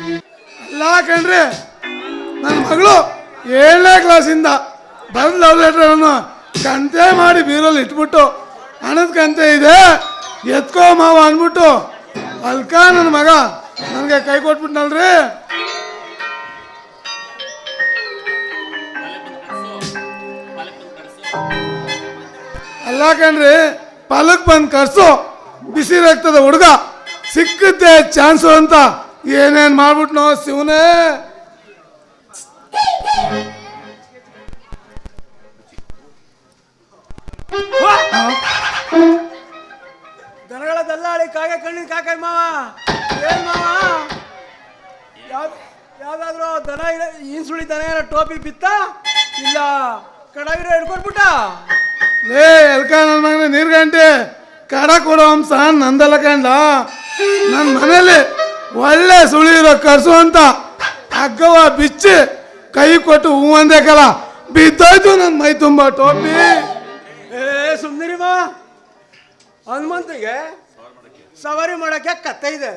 ಅಲ್ಲ ಕಣ್ರಿ ನನ್ನ ಮಗಳು ಏಳನೇ ಕ್ಲಾಸಿಂದ ಬರೆದ ಲವ್ ಲೆಟರನ್ನು ಕಂತೆ ಮಾಡಿ ಬೀರಲ್ಲಿ ಇಟ್ಬಿಟ್ಟು, ಹಣದ ಕಂತೆ ಇದೆ, ಎತ್ಕೋ ಮಾವ ಅಂದ್ಬಿಟ್ಟು ಅಲ್ಕ ನನ್ನ ಮಗ ನನಗೆ ಕೈ ಕೊಟ್ಬಿಟ್ನಲ್ರಿ? ಅಲ್ಲ ಕಣ್ರಿ, ಪಾಲಕ್ ಬಂದು ಕರ್ಸು ಬಿಸಿ ರಕ್ತದ ಹುಡುಗ, ಸಿಕ್ಕುತ್ತೆ ಚಾನ್ಸು ಅಂತ. ಏನೇನ್ ಮಾಡ್ಬಿಟ್ನೋ ಶಿವನೇ? ದನಗಳ ದಲ್ಲಾಳಿ ಕಾಗೆ ಕಣ್ಣಿನ ಕಾಕೈ ಮಾವ. ಏನ್ ಮಾವ? ಯಾವ್ದು ಯಾವ್ದಾದ್ರು ದನ ದನ ಏನೋ ಟೋಪಿ ಬಿತ್ತ? ಇಲ್ಲ ಕಡಾಗಿರ ಹಿಡ್ಕೊಟ್ಬಿಟ್ಟ ಲೇ ಎಲ್ಕ ನನ್ನ ಮಗನ ನೀರ್ ಗಂಟೆ ಕಡ ಕೊಡೋ ಅಂಶ ನಂದಲ್ಲ ಕಂಡ ನನ್ನ ಮನೇಲಿ ಒಳ್ಳೆ ಸುಳಿರೋ ಕರ್ಸು ಅಂತ ಅಗ್ಗವ ಬಿಚ್ಚಿ ಕೈ ಕೊಟ್ಟು ಹೂ ಅಂದೆ ಕಲ ಬಿದ್ದೋಯ್ತು ನನ್ನ ಮೈ ತುಂಬ ಟೋಪಿ. ಏ ಸುಮ್ನಿರಿ ಹನುಮಂತಿಗೆ ಸವಾರಿ ಮಾಡಕ್ಕೆ ಕತ್ತೆ ಇದೆ.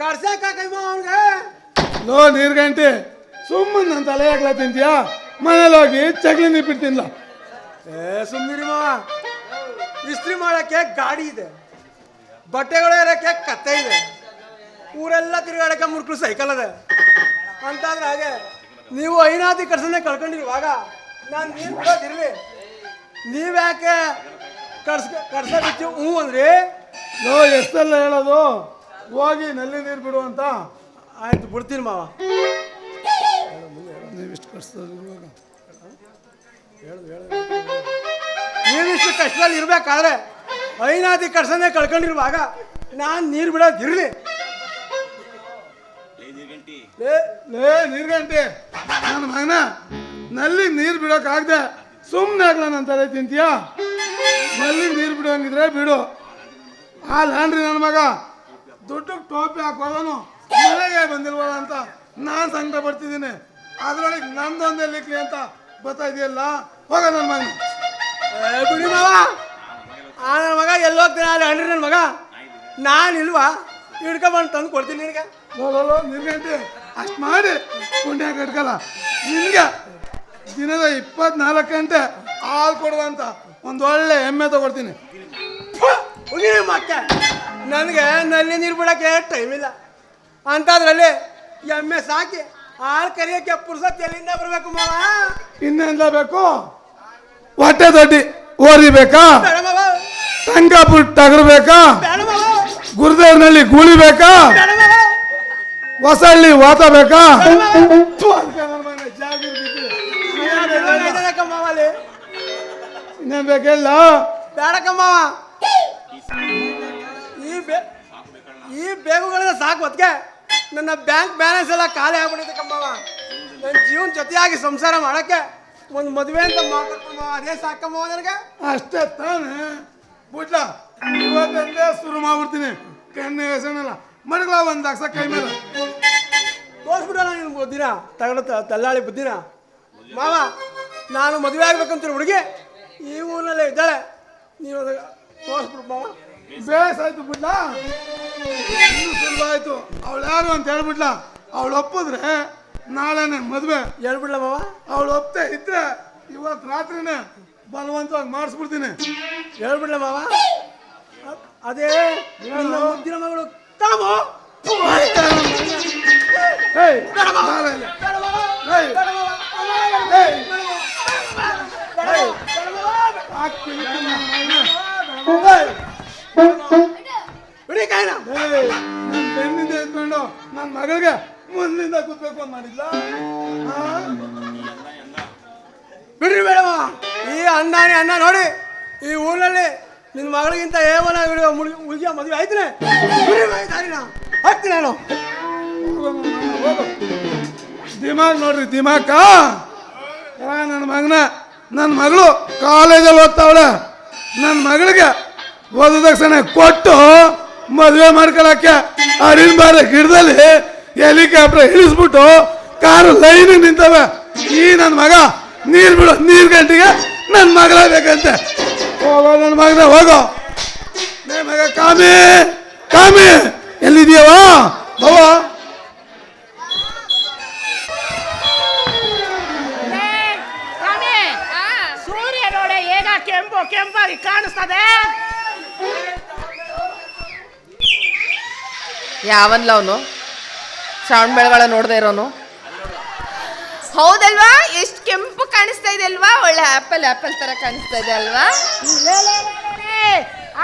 ಕಡ್ಸಾಕ ಕೈ ಮಾವ ಅವ್ನಿಗೆ? ಲೋ ನೀರ್ ಗಂಟೆ ಸುಮ್ಮನೆ ನನ್ನ ತಲೆ ಹಾಕ್ಲ ತಿಂತೀಯ? ಮನೇಲಿ ಹೋಗಿ ಚಕ್ಲಿ ನೀಪಿಟ್ಟು ಬಿಡ್ತಿಲ್ಲ ಏ ಸುಮ್ನಿರಿ ಮಾವ ಇಸ್ತ್ರಿ ಮಾಡಕ್ಕೆ ಗಾಡಿ ಇದೆ. ಬಟ್ಟೆಗಳು ಇರಕ್ಕೆ ಕತ್ತೆ ಇದೆ. ಊರೆಲ್ಲ ತಿರುಗಾಡಕ ಮುರ್ಕಳು ಸೈಕಲ್ ಅದ. ಅಂತಾದ್ರೆ ಹಾಗೆ ನೀವು ಐನಾತಿ ಕಡ್ಸನ್ನೇ ಕಳ್ಕೊಂಡಿರುವಾಗ ನಾನು ನೀರು ಇರಲಿ ನೀವ್ಯಾಕೆ ಕಡ್ಸ್ ಕಡ್ಸ ಬಿಟ್ಟು ಹ್ಞೂ ಅಂದ್ರಿ? ಲೋ ಎಷ್ಟೆಲ್ಲ ಹೇಳೋದು? ಹೋಗಿ ನಲ್ಲಿ ನೀರು ಬಿಡು ಅಂತ. ಆಯ್ತು ಬಿಡ್ತೀನಿ ಮಾವ. ನೀವಿಷ್ಟು ಕಟ್ಸೋದಿರುವಾಗ ನೀವಿಷ್ಟು ಕಷ್ಟದಲ್ಲಿ ಇರ್ಬೇಕಾದ್ರೆ ಐನಾದಿ ಕಡ್ಸನ್ನೇ ಕಳ್ಕೊಂಡಿರುವಾಗ ನಾನು ನೀರು ಬಿಡೋದಿರ್ಲಿ ಲೇ ಲೇ ನೀರ್ ಗಂಟೆ ನನ್ನ ಮಗನ ನಲ್ಲಿ ನೀರು ಬಿಡೋಕ್ಕಾಗ್ದೆ ಸುಮ್ಮನೆ ಆಗ್ಲ ನನ್ನ ತಲೆ ತಿಂತೀಯಾ? ನಲ್ಲಿ ನೀರು ಬಿಡೋಂಗಿದ್ರೆ ಬಿಡು. ಆ ಲಾಂಡ್ರಿ ನನ್ನ ಮಗ ದುಡ್ಡು ಟೋಪಿ ಹಾಕೋದನು ಮನೆಗೆ ಬಂದಿಲ್ವಲ್ಲ ಅಂತ ನಾನು ಸಂಕಟ ಪಡ್ತಿದ್ದೀನಿ. ಅದ್ರೊಳಗೆ ನಂದೊಂದೇ ಲಿಕ್ಲಿ ಅಂತ ಬರ್ತಾ ಇದೆಯಲ್ಲ? ಹೋಗ ನನ್ನ ಮಗ ಬಿಡಿ ಮಾವ. ಆ ನನ್ನ ಮಗ ಎಲ್ಲಿ ಹೋಗ್ತಾನೆ? ಅಲ್ಲಿ ಹಣ್ರಿ ನನ್ನ ಮಗ. ನಾನು ಇಲ್ವಾ ಹಿಡ್ಕೊಂಬಂದು ತಂದು ಕೊಡ್ತೀನಿ ನಿನಗೆ. ಗಂಟೆ ಅಷ್ಟು ಮಾಡಿ ಪುಣ್ಯ ಕಟ್ಕಲ್ಲ ನಿನ್ಗೆ ದಿನದ ಇಪ್ಪತ್ನಾಲ್ಕು ಗಂಟೆ ಹಾಲು ಕೊಡುವಂತ ಒಂದು ಒಳ್ಳೆ ಎಮ್ಮೆ ತಗೊಡ್ತೀನಿ ಮತ್ತೆ. ಮಕ್ಕೆ ನನಗೆ ನಲ್ಲಿ ನೀರು ಬಿಡಕ್ಕೆ ಟೈಮ್ ಇಲ್ಲ. ಅಂಥದ್ರಲ್ಲಿ ಎಮ್ಮೆ ಸಾಕಿ ಹಾಲು ಕರಿಯೋಕ್ಕೆ ಪುರ್ಸತ್ ಎಲ್ಲಿಂದ ಬರಬೇಕು ಮಾವ? ಇನ್ನೆಂದ ಬೇಕು? ಹೊಟ್ಟೆ ದೊಡ್ಡಿ ಓದಿಬೇಕಾ? ತಂಗಾಪುರ್ ತಗರ್ಬೇಕಾ ಗುರುದೇವ್ನಲ್ಲಿ ಗೂಳಿ ಬೇಕಾ ಬೇಡ ಮಾವ. ಹೊಸಳ್ಳಿ ವಾತ ಬೇಕಾ ಬೇಡ ಮಾವ. ಥು, ಅದ್ಕೆ ನನ್ ಮಗನೇ ಜಾಗೀರ್ ಬಿದ್ದು. ಬೇಡ ಇದನ್ನಕ್ಕ ಮಾವ ಇನ್ನೇನ್ ಬೇಕಿಲ್ಲ? ಬೇಡಕ್ಕ ಮಾವ ಈ ಬೇ ಈ ಸಾಕು ಅದಕ್ಕೆ ನನ್ನ ಬ್ಯಾಂಕ್ ಬ್ಯಾಲೆನ್ಸ್ ಎಲ್ಲ ಖಾಲಿ ಆಗ್ಬಿಡುತ್ತೆ ಕಮ್ಮವ ನನ್ನ ಜೀವನ ಜೊತೆಯಾಗಿ ಸಂಸಾರ ಮಾಡಕ್ಕೆ ಒಂದು ಮದುವೆ ಅಂತ ಮಾತಾಡ್ಕೊಂಡ ಅದೇ ಸಾಕಮ್ಮ ನನಗೆ? ಅಷ್ಟೇ ತಾನೇ. ಬುಡ್ಲ ಇವತ್ತಂದೇ ಶುರು ಮಾಡ್ಬಿಡ್ತೀನಿ. ಕಣ್ಣು ಹೆಸನಲ್ಲ ಮಡಗ್ಲ ಒಂದು ಹಾಕ್ಸ ಕೈ ಮೇಲೆ. ತೋರಿಸ್ಬಿಡಲ್ಲ ನೀನು ಬುದ್ಧಿನ ತಗಡ ತಲ್ಲಾಳಿ ಬುದ್ಧಿನ. ಮಾವ ನಾನು ಮದುವೆ ಆಗ್ಬೇಕಂತ ಹುಡುಗಿ ಈ ಊರಿನಲ್ಲೇ ಇದ್ದಾಳೆ. ನೀವು ತೋರಿಸ್ಬಿಡು ಮಾವ. ಬೇಸಾಯ್ತು ಬಿಡ್ಲ? ಆಯ್ತು. ಅವಳು ಯಾರು ಅಂತ ಹೇಳ್ಬಿಡ್ಲ? ಅವಳು ಒಪ್ಪಿದ್ರೆ ನಾಳೆನೇ ಮದುವೆ. ಹೇಳ್ಬಿಡ್ಲ ಮಾವ? ಅವಳು ಒಪ್ತೆ ಇದ್ರೆ ಇವತ್ತು ರಾತ್ರಿನೇ ಬಲವಂತವಾಗಿ ಮಾಡಿಸ್ಬಿಡ್ತೀನಿ. ಹೇಳ್ಬಿಡ್ಲ ಮಾವ? ಅದೇ ಮಗಳು ನನ್ನ. ಏಯ್, ಬಿಡಿ ಕಾಯಿನ ಏಯ್, ನನ್ ಬೆನ್ನಿಂದ ಎತ್ಕೊಂಡು ನನ್ನ ಮಗಳಿಗೆ ಮುಂದಿಂದ ಕೂತ್ಬೇಕು ಅಂತ ಮಾಡಿದ್ಲ? ಆ? ಬಿಡ್ರಿ ಬೇಡವ ಈ ಅಣ್ಣನೇ ಅಣ್ಣ ನೋಡಿ ಈ ಊರಲ್ಲಿ ನಿನ್ನ ಮಗಳಿಗಿಂತ ಏವನ ಹಿಡಿಯೋ ಹುಡುಗಿಯ ಮದುವೆ ಆಯ್ತಾನೆ? ಹಾಕ್ತೀನಿ ನಾನು. ದಿಮಾಗ್ ನೋಡ್ರಿ, ದಿಮಾಕ. ನನ್ನ ಮಗನ ನನ್ನ ಮಗಳು ಕಾಲೇಜಲ್ಲಿ ಓದ್ತಾವಳೆ. ನನ್ನ ಮಗಳಿಗೆ ಓದದಕ್ಷಣ ಕೊಟ್ಟು ಮದುವೆ ಮಾಡ್ಕೊಳಕ್ಕೆ ಅರಿನ ಬಾರ ಗಿಡದಲ್ಲಿ ಹೆಲಿಕಾಪ್ಟರ್ ಇಳಿಸ್ಬಿಟ್ಟು ಕಾರು ಲೈನ್ ನಿಂತವೆ. ಈ ನನ್ನ ಮಗ ನೀರು ಬಿಡು ನೀರ್ ಗಂಟಿಗೆ ನನ್ನ ಮಗಳ ಬೇಕಂತೆ. ನನ್ನ ಮಗನ ಹೋಗೋ. ನನ್ನ ಮಗ ಕಾಮಿ ಕಾಮಿ. ಎಲ್ಲಿದೆಯವ ಭವ ಸೂರ್ಯ ನೋಡ ಈಗ ಕೆಂಪು ಕೆಂಪಾಗಿ ಕಾಣಿಸ್ತದೆ. ಯಾವನ್ಲ ಅವನು ಶ್ರಾವಣ ಬೆಳಗಳ ನೋಡದೆ ಇರೋನು? ಹೌದಲ್ವಾ ಎಷ್ಟು ಕೆಂಪು ಕಾಣಿಸ್ತಾ ಇದೆ ಅಲ್ವಾ ಒಳ್ಳೆ ಆಪಲ್ ಆಪಲ್ ತರ ಕಾಣಿಸ್ತಾ ಇದೆ ಅಲ್ವಾ ಲೇ, ಲೇ, ಲೇ, ಲೇ, ಲೇ.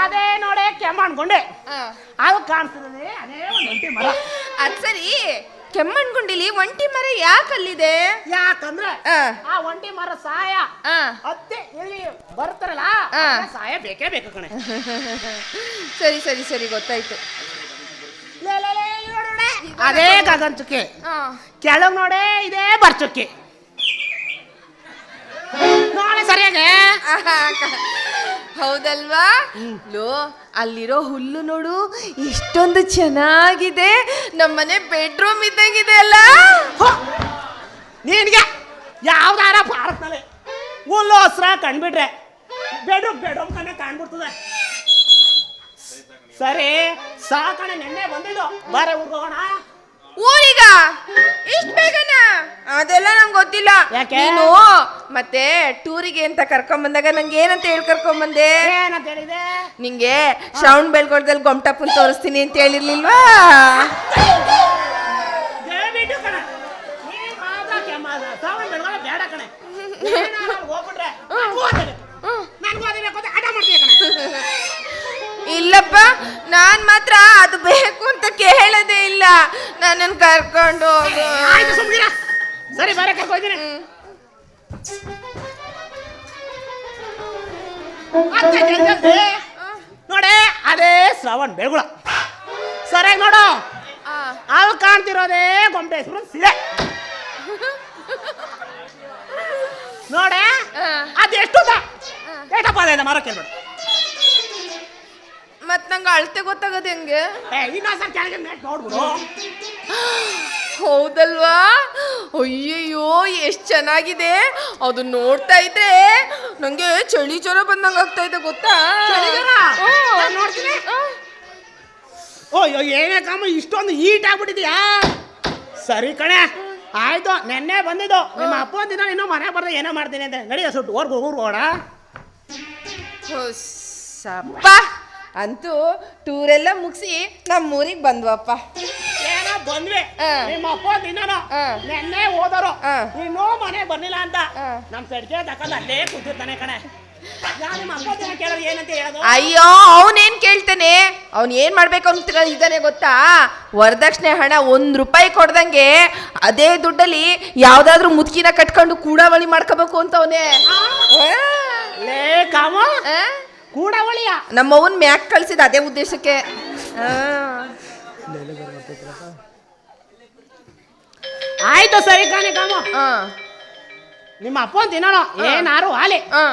ಅದೇ ನೋಡೆ ಕೆಮ್ಮಣ್ಗುಂಡೆ ಆ. ಅದು ಕಾಣಿಸ್ತದೆ ಅದೇ ಒಂದು ಒಂಟಿ ಮರ ಅದ್ ಸರಿ ಕೆಮ್ಮಣ್ಗುಂಡಿಲಿ ಒಂಟಿ ಮರ ಯಾಕಲ್ಲಿದೆ ಯಾಕಂದ್ರೆ ಆ. ಆ ಒಂಟಿ ಮರ ಸಹಾಯ ಆ. ಅತ್ತೆ ಇಲ್ಲಿ ಬರ್ತಾರಲ್ಲ ಆ. ಅದ್ರ ಸಹಾಯ ಬೇಕೇ ಬೇಕು ಕಣೆ ಸರಿ ಸರಿ ಸರಿ ಗೊತ್ತಾಯ್ತು ಲೇ, ಲೇ, ಲೇ, ಇಲ್ಲಿ ನೋಡು ನೋಡೆ. ಅದೇ ಗಗನ್ ಚುಕ್ಕಿ. ಕೆಳಗ್ ನೋಡೇ ಇದೇ ಬರ್ಚುಕ್ಕಿ. ನೋಡೆ ಸರಿಯಾಗಿ? ಹೌದಲ್ವಾ? ಲೋ ಅಲ್ಲಿರೋ ಹುಲ್ಲು ನೋಡು ಇಷ್ಟೊಂದು ಚೆನ್ನಾಗಿದೆ. ನಮ್ಮನೆ ಬೆಡ್ರೂಮ್ ಇದ್ದಂಗಿದೆ ಅಲ್ಲ? ನೀನ್ಗೆ ನಿನ್ಗೆ ಯಾವ್ದಾರ ಪಾರ್ಕ್ನಲ್ಲಿ ಹುಲ್ಲು ಹಸ್ರ ಕಂಡ್ಬಿಟ್ರೆ ಬೆಡ್ರೂಮ್ ಬೆಡ್ರೂಮ್ ಕಣ್ಣೆ ಕಾಣ್ಬಿಡ್ತದೆ. ಸರಿ ಸಾಕಣೆ ನೆನ್ನೆ ಬಂದಿದ್ದು. ಬಾರೆ ಹೋಗೋಣ. ಊರಿಗ ಇಷ್ಟ ಬೇಗನ? ಅದೆಲ್ಲ ನಂಗೆ ಗೊತ್ತಿಲ್ಲ. ಯಾಕೆ? ನೀನು ಮತ್ತೆ ಟೂರಿಗೆ ಅಂತ ಕರ್ಕೊಂಡ್ ಬಂದಾಗ ನಂಗೆ ಏನಂತ ಹೇಳಿ ಕರ್ಕೊಂಡ್ ಬಂದೆ? ಏನಂತ ಹೇಳಿದೆ? ನಿಂಗೆ ಶ್ರವಣ್ ಬೆಳ್ಗೊಳ್ದಲ್ಲಿ ಗೊಮ್ಟಪ್ಪನ್ ತೋರಿಸ್ತೀನಿ ಅಂತ ಹೇಳಿರ್ಲಿಲ್ವಾ? ದಯವಿಟ್ಟು ಕಣ. ನೀನ್ ಬೇಡ ಕಣೆ. ನನ್ನನ್ನು ಕರ್ಕೊಂಡು ಹೋಗು. ಆಯ್ತು ಸುಮ್ಗಿರ ಸರಿ ಬರಕ್ಕೆ ಕರ್ಕೊಯ್ತೀನಿ. ನೋಡೆ ಅದೇ ಶ್ರವಣ್ ಬೇಗುಳ ಸರಿಯಾಗಿ ನೋಡು. ಅಲ್ಲಿ ಕಾಣ್ತಿರೋದೇ ಗೊಂಬೆಶ್ವರನ್ ಸಿಲೆ ನೋಡೆ ಅದ ಎಷ್ಟು ಏಟಪ್ಪ ಅದೇ ಮರ ಕೇಳ ಮತ್ ನಂಗೆ ಅಳತೆ ಗೊತ್ತಾಗದ ಹೆಂಗೆ? ಇನ್ನೊಂದ್ಸಲ ಕೆಳಗೆ ನೋಡ್ಬಿಡು. ಹೌದಲ್ವಾ? ಅಯ್ಯಯ್ಯೋ ಎಷ್ಟು ಚೆನ್ನಾಗಿದೆ. ಅದು ನೋಡ್ತಾ ಇದ್ರೆ ನಂಗೆ ಚಳಿ ಜ್ವರ ಬಂದಂಗ ಆಗ್ತಾ ಇದೆ ಗೊತ್ತಾ? ನೋಡ್ತೀನಿ. ಆ. ಏನೇ ಕಾಮ ಇಷ್ಟೊಂದು ಹೀಟ್ ಆಗ್ಬಿಟ್ಟಿದ್ಯಾ? ಸರಿ ಕಣೆ. ಆಯ್ತು ನೆನ್ನೆ ಬಂದಿದ್ದು. ನಿಮ್ಮ ಅಪ್ಪ ದಿನ ಇನ್ನೂ ಮನೆ ಬರ್ದೆ ಏನೋ ಮಾಡ್ತೀನಿ ಅಂತ ನಡಿ ಸುಟ್ಟು ಊರ್ಗು ಊರ್ಗೋಣ ಸಪ್ಪ. ಅಂತೂ ಟೂರೆಲ್ಲ ಮುಗಿಸಿ ನಮ್ಮೂರಿಗೆ ಬಂದ್ವಪ್ಪ. ಬಂದ್ವಿ. ನಿಮ್ಮ ಅಪ್ಪ ದಿನನೋ ನೆನ್ನೆ ಹೋದರು. ಇನ್ನೂ ಮನೆ ಬರ್ಲಿಲ್ಲ ಅಂತ. ನಮ್ ಪೆಡ್ಗೆ ತಕೊಂಡ್ ಅಲ್ಲೇ ಕೂತಿರ್ತಾನೆ ಕಣೆ. ಅಯ್ಯೋ ಅವನೇನ್ ಕೇಳ್ತಾನೆ? ಅವ್ನ್ ಏನ್ ಮಾಡ್ಬೇಕು ಅಂತ ಇದ್ದಾನೆ ಗೊತ್ತಾ? ವರದಕ್ಷಿಣೆ ಹಣ ಒಂದ್ ರೂಪಾಯಿ ಕೊಡ್ದಂಗೆ ಅದೇ ದುಡ್ಡಲ್ಲಿ ಯಾವ್ದಾದ್ರು ಮುದುಕಿನ ಕಟ್ಕೊಂಡು ಕೂಡಾವಳಿ ಮಾಡ್ಕೋಬೇಕು ಅಂತ ಅವನೇ. ಕೂಡ ಒಳಿಯ ನಮ್ಮವನ್ ಮ್ಯಾಕ್ ಕಳ್ಸಿದ ಅದೇ ಉದ್ದೇಶಕ್ಕೆ. ಆಯ್ತು ಸರಿ ಕಾಣೆ ಕಾಮ ಆ, ನಿಮ್ಮ ಅಪ್ಪ ತಿನ್ನೋಣ. ಏನಾರು ಹಾಲಿ. ಹಾ.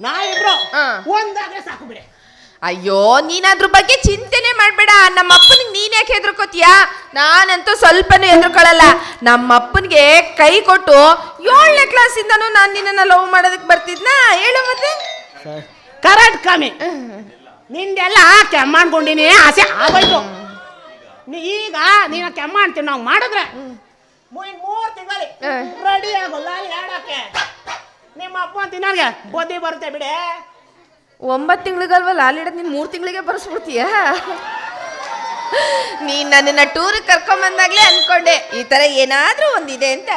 ನಾವಿಬ್ರು ಆ. ಒಂದಾದ್ರೆ ಸಾಕು ಬಿಡಿ. ಅಯ್ಯೋ ನೀನಾದ್ರ ಅದ್ರ ಬಗ್ಗೆ ಚಿಂತೆನೆ ಮಾಡ್ಬೇಡ. ನಮ್ಮ ಅಪ್ಪನಿಗೆ ನೀನ್ ಯಾಕೆ ಹೆದರ್ಕೋತೀಯ? ನಾನಂತೂ ಸ್ವಲ್ಪನೂ ಹೆದರ್ಕೊಳ್ಳಲ್ಲ ನಮ್ಮ ಅಪ್ಪನಿಗೆ ಕೈ ಕೊಟ್ಟು ಏಳನೇ ಕ್ಲಾಸಿಂದನೂ ನಾನು ನಿನ್ನನ್ನು ಲವ್ ಮಾಡೋದಕ್ಕೆ ಬರ್ತಿದ್ನಾ? ಹೇಳು ಮತ್ತೆ. ಕರಾಟ್ ಕಮ್ಮಿ. ನಿಂದೆಲ್ಲ ಕೆಮ್ಮಣ್ಕೊಂಡಿನಿ ಆಸೆ ಆಗೋಯ್ತು. ನೀ ಈಗ ನೀನು ಕೆಮ್ಮ ಅಂತೀನಿ ನಾವು ಮಾಡಿದ್ರೆ ಇನ್ ಮೂರು ತಿಂಗಳಲ್ಲಿ. ರೆಡಿ ಆಗೋಲ್ಲ ಹೇಳಕ್ಕೆ ನಿಮ್ಮ ಅಪ್ಪ ತಿನ್ನಲ್ಗೆ ಬುದ್ಧಿ ಬರುತ್ತೆ ಬಿಡಿ. ಒಂಬತ್ತು ತಿಂಗಳಿಗಲ್ವ ಹಿಡಿದು ನೀನು ಮೂರು ತಿಂಗಳಿಗೆ ಬರ್ಸ್ಬಿಡ್ತೀಯ? ನೀನು ನನ್ನನ್ನ ಟೂರಿಗೆ ಕರ್ಕೊಂಬಂದಾಗಲೇ ಅನ್ಕೊಂಡೆ ಈ ತರ ಏನಾದರೂ ಒಂದಿದೆ ಅಂತ.